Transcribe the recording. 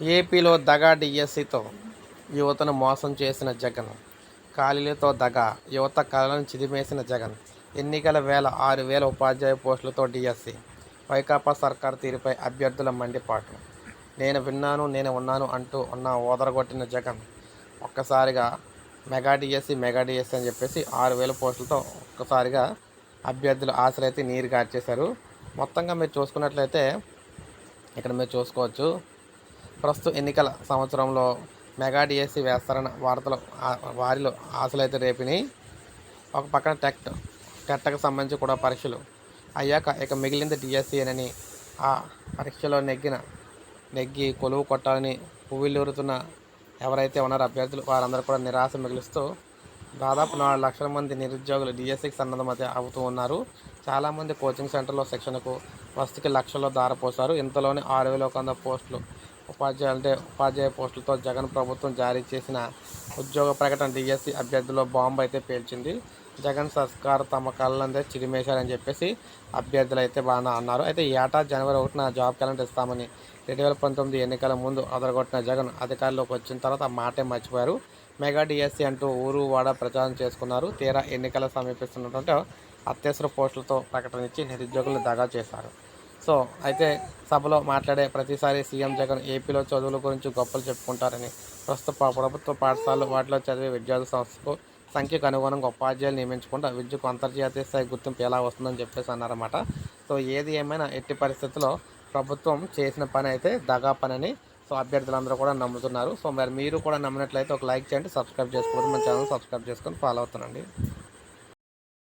ఏపీలో దగా డిఎస్సితో యువతను మోసం చేసిన జగన్ ఖాళీలతో దగా యువత కళలను చిదిమేసిన జగన్ ఎన్నికల వేల ఆరు వేల ఉపాధ్యాయ పోస్టులతో డిఎస్సి వైకాపా సర్కార్ తీరుపై అభ్యర్థుల మండిపాటు. నేను విన్నాను నేను ఉన్నాను అంటూ ఉన్న ఓదరగొట్టిన జగన్ ఒక్కసారిగా మెగా డిఎస్సి మెగా డిఎస్సి అని చెప్పేసి ఆరు వేల పోస్టులతో ఒక్కసారిగా అభ్యర్థుల ఆశలైతే నీరు గార్చేశారు. మొత్తంగా మీరు చూసుకున్నట్లయితే ఇక్కడ మీరు చూసుకోవచ్చు ప్రస్తుత ఎన్నికల సంవత్సరంలో మెగా డిఎస్సి వేస్తారన్న వార్తలు వారిలో ఆశలైతే రేపినాయి. ఒక పక్కన టెక్ట్ టెట్టకు సంబంధించి కూడా పరీక్షలు అయ్యాక ఇక మిగిలింది డిఎస్సి అని ఆ పరీక్షలో నెగ్గిన నెగ్గి కొలువు కొట్టాలని పువ్వులూరుతున్న ఎవరైతే ఉన్నారో అభ్యర్థులు వారందరూ కూడా నిరాశ మిగులుస్తూ దాదాపు నాలుగు లక్షల మంది నిరుద్యోగులు డిఎస్సికి సన్నద్ధమతి అవుతూ ఉన్నారు. చాలామంది కోచింగ్ సెంటర్లో శిక్షణకు వసతికి లక్షల్లో దారపోశారు. ఇంతలోనే ఆరు వేల వంద పోస్టులు ఉపాధ్యాయులు అంటే ఉపాధ్యాయ పోస్టులతో జగన్ ప్రభుత్వం జారీ చేసిన ఉద్యోగ ప్రకటన డిఎస్సి అభ్యర్థుల్లో బాంబు అయితే పేల్చింది. జగన్ సర్కార్ తమ కళ్ళందే చిరిమేశారని చెప్పేసి అభ్యర్థులు అయితే బాగా అన్నారు. అయితే ఈ ఏటా జనవరి ఒకటిన జాబ్ క్యాలెండర్ ఇస్తామని రెండు వేల పంతొమ్మిది ఎన్నికల ముందు అదరగొట్టిన జగన్ అధికారంలోకి వచ్చిన తర్వాత ఆ మాటే మర్చిపోయారు. మెగా డిఎస్సి అంటూ ఊరు వాడ ప్రచారం చేసుకున్నారు. తీరా ఎన్నికల సమీపిస్తున్నటువంటి అత్యవసర పోస్టులతో ప్రకటన ఇచ్చి నిరుద్యోగులు దగా చేశారు. సో అయితే సభలో మాట్లాడే ప్రతిసారి సీఎం జగన్ ఏపీలో చదువుల గురించి గొప్పలు చెప్పుకుంటారని ప్రస్తుత ప్రభుత్వ పాఠశాలలు వాటిలో చదివే విద్యార్థి సంస్థకు సంఖ్యకు అనుగుణంగా ఉపాధ్యాయులు నియమించకుండా విద్యకు అంతర్జాతీయ స్థాయి గుర్తింపు ఎలా వస్తుందని చెప్పేసి అన్నారన్నమాట. సో ఏది ఏమైనా ఎట్టి పరిస్థితుల్లో ప్రభుత్వం చేసిన పని అయితే దగా పనని సో అభ్యర్థులందరూ కూడా నమ్ముతున్నారు. సో మరి మీరు కూడా నమ్మినట్లయితే ఒక లైక్ చేయండి సబ్స్క్రైబ్ చేసుకోవద్దు. మన ఛానల్ సబ్స్క్రైబ్ చేసుకొని ఫాలో అవుతానండి